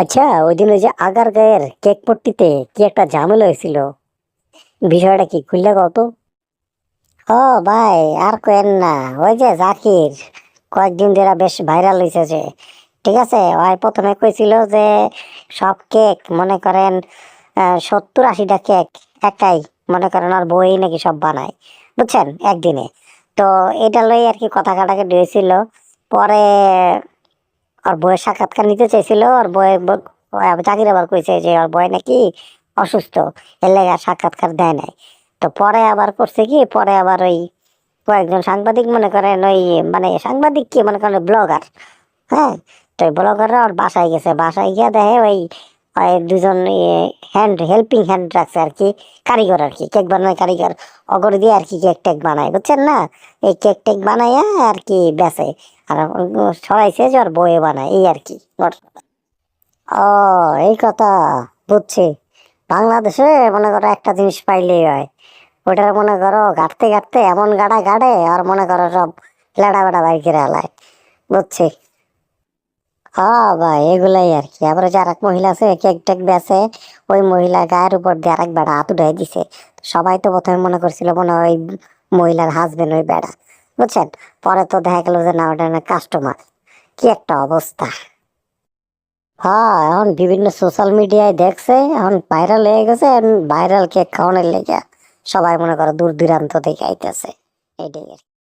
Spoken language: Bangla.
আচ্ছা ওই দিন ওই যে আগার গায়ের কেক পট্টিতে কি একটা ঝামেলা হয়েছিল? বিষয়টা কি খুললে কত ও ভাই, আর কেন না, ওই যে জাকির কয়েকদিন ধরে বেশ ভাইরাল হয়েছে যে, ঠিক আছে? ওই প্রথমে কইছিল যে, সব কেক, মনে করেন সত্তর আশিটা কেক একাই মনে করেন আর বই নাকি সব বানায়, বুঝছেন? একদিনে। তো এটা লই আর কি কথা কাটাকাটি হয়েছিল। পরে ওর বইয়ের সাক্ষাৎকার নিতে চাইছিল ওর বয়ে চাকরি আবার কইছে যে ওর বয় নাকি অসুস্থ, এর লেগে আর সাক্ষাৎকার দেয় নাই। তো পরে আবার করছে কি, পরে আবার ওই কয়েকজন সাংবাদিক মনে করেন ওই মানে সাংবাদিক কি, মনে করেন ব্লগার হ্যাঁ? তো ওই ব্লগাররা ওর বাসায় গেছে, বাসায় গিয়ে দেখে ওই দুজন হ্যান্ড হেল্পিং হ্যান্ড রাখছে আর কি, কারিগর আর কি। কেক বানায় কারিগর, অগর দিয়ে আর কি কেক টেক বানায়, বুঝছেন না? এই কেক টেক বানাইয়া আর কি বেচে, আর যে ওর বয়ে বানায়, এই আর কি। ও, এই কথা, বুঝছি। বাংলাদেশে মনে করো একটা জিনিস পাইলেই হয়। ওটার মনে করো ঘাটতে ঘাটতে এমন গাড়া গাড়ে, আর মনে করো সব লেডা বেড়া বাইকের আলায়, বুঝছি। হ্যাঁ ভাই, এগুলাই আর কি। আবার কেক বেচে, ওই মহিলা গায়ের উপর আরেক বেড়া হাত উঠাই সবাই তো প্রথমে মনে করছিল মনে হয় মহিলার হাজবেন্ড ওই বেড়া। বুঝছেন? পরে তো দেখা গেল যে না, ওটা না কাস্টমার কি একটা অবস্থা। হ্যাঁ এখন বিভিন্ন সোশ্যাল মিডিয়ায় দেখছে, এখন ভাইরাল হয়ে গেছে ভাইরাল কেক খাওয়ানোর লেগে সবাই মনে করো দূর দূরান্ত থেকে আইতেছে। এইটাই আর।